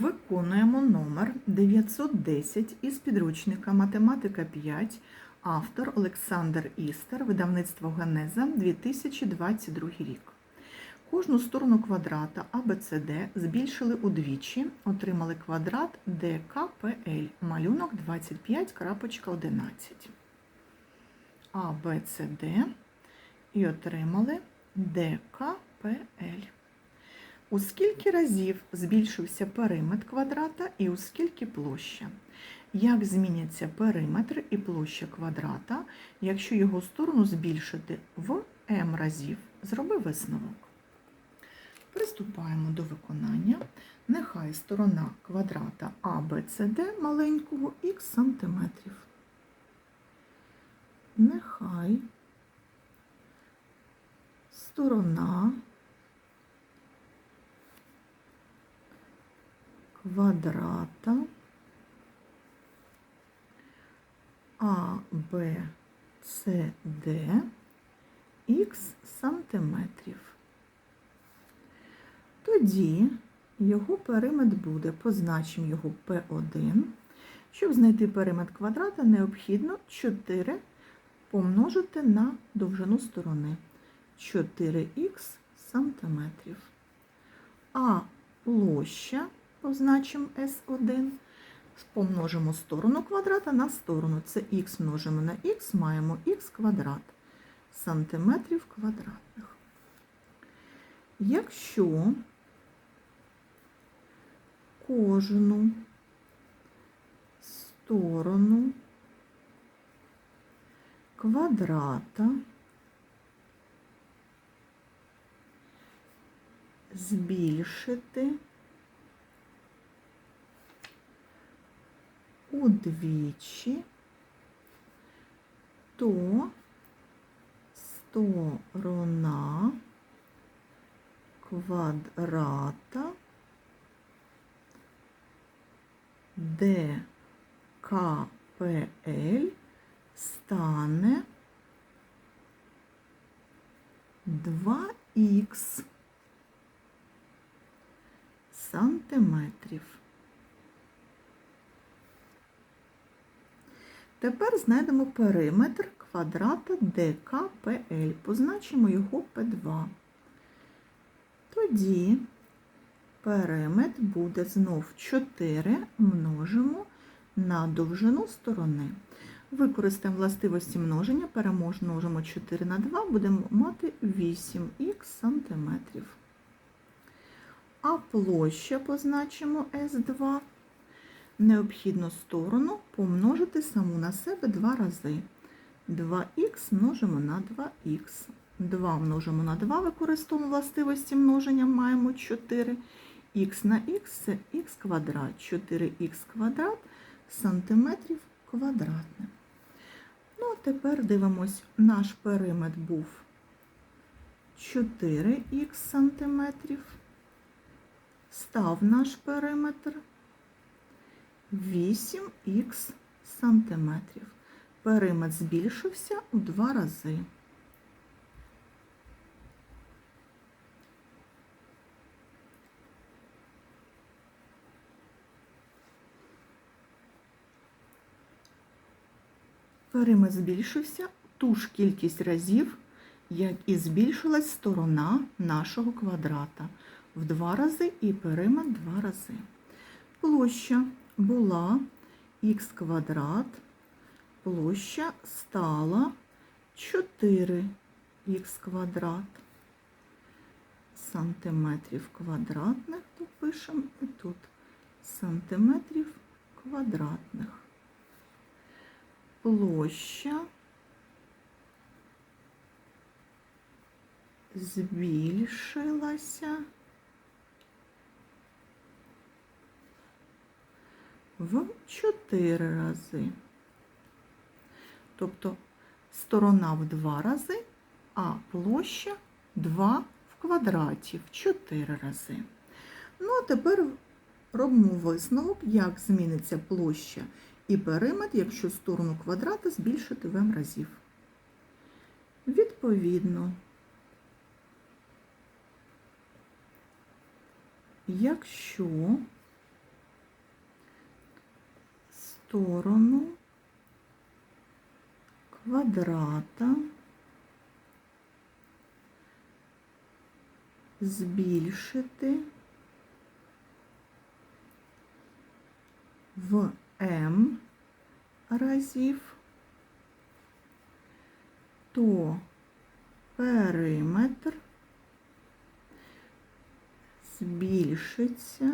Виконуємо номер 910 із підручника Математика 5, автор Олександр Істер, видавництво Генеза 2022 рік. Кожну сторону квадрата ABCD збільшили удвічі, отримали квадрат ДКПЛ, малюнок 25.11. ABCD і отримали ДКПЛ. У скільки разів збільшився периметр квадрата і у скільки площа? Як зміняться периметр і площа квадрата, якщо його сторону збільшити в m разів? Зроби висновок. Приступаємо до виконання. Нехай сторона квадрата ABCD маленького х сантиметрів. Нехай сторона квадрата А, Б, С, Д х сантиметрів. Тоді його периметр буде, позначимо його P1. Щоб знайти периметр квадрата, необхідно 4 помножити на довжину сторони 4х сантиметрів. А площа позначимо S1, помножимо сторону квадрата на сторону. Це х множимо на х, маємо х квадрат сантиметрів квадратних. Якщо кожну сторону квадрата збільшити удвічі, то сторона квадрата ДКПЛ стане 2х сантиметрів. Тепер знайдемо периметр квадрата ДКПЛ. Позначимо його П2. Тоді периметр буде знов 4 множимо на довжину сторони. Використаємо властивості множення, перемножимо 4 на 2, будемо мати 8х сантиметрів. А площа позначимо С2. Необхідно сторону помножити саму на себе два рази. 2х множимо на 2х. 2 множимо на 2, використовуємо властивості множення, маємо 4. х на х це х квадрат, 4х квадрат сантиметрів квадратних. Ну, а тепер дивимось, наш периметр був 4х сантиметрів. Став наш периметр 8х сантиметрів. Периметр збільшився у два рази. Периметр збільшився ту ж кількість разів, як і збільшилась сторона нашого квадрата. В два рази і периметр два рази. Площа була х квадрат, площа стала 4х квадрат сантиметрів квадратних, то пишемо і тут сантиметрів квадратних. Площа збільшилася в 4 рази. Тобто сторона в 2 рази, а площа 2 в квадраті в 4 рази. Ну, а тепер робимо висновок, як зміниться площа і периметр, якщо сторону квадрата збільшити в m разів. Відповідно, якщо сторону квадрата збільшити в m разів, то периметр збільшиться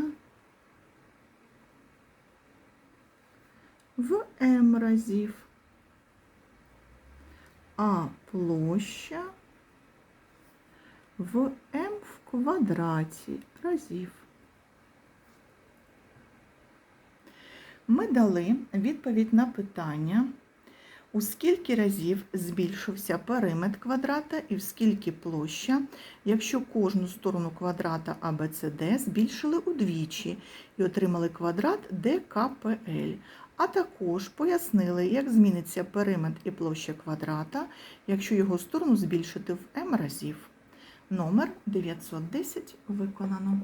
m разів, а площа в m в квадраті разів. Ми дали відповідь на питання, у скільки разів збільшився периметр квадрата і в скільки площа, якщо кожну сторону квадрата ABCD збільшили удвічі і отримали квадрат ДКПЛ. А також пояснили, як зміниться периметр і площа квадрата, якщо його сторону збільшити в m разів. Номер 910 виконано.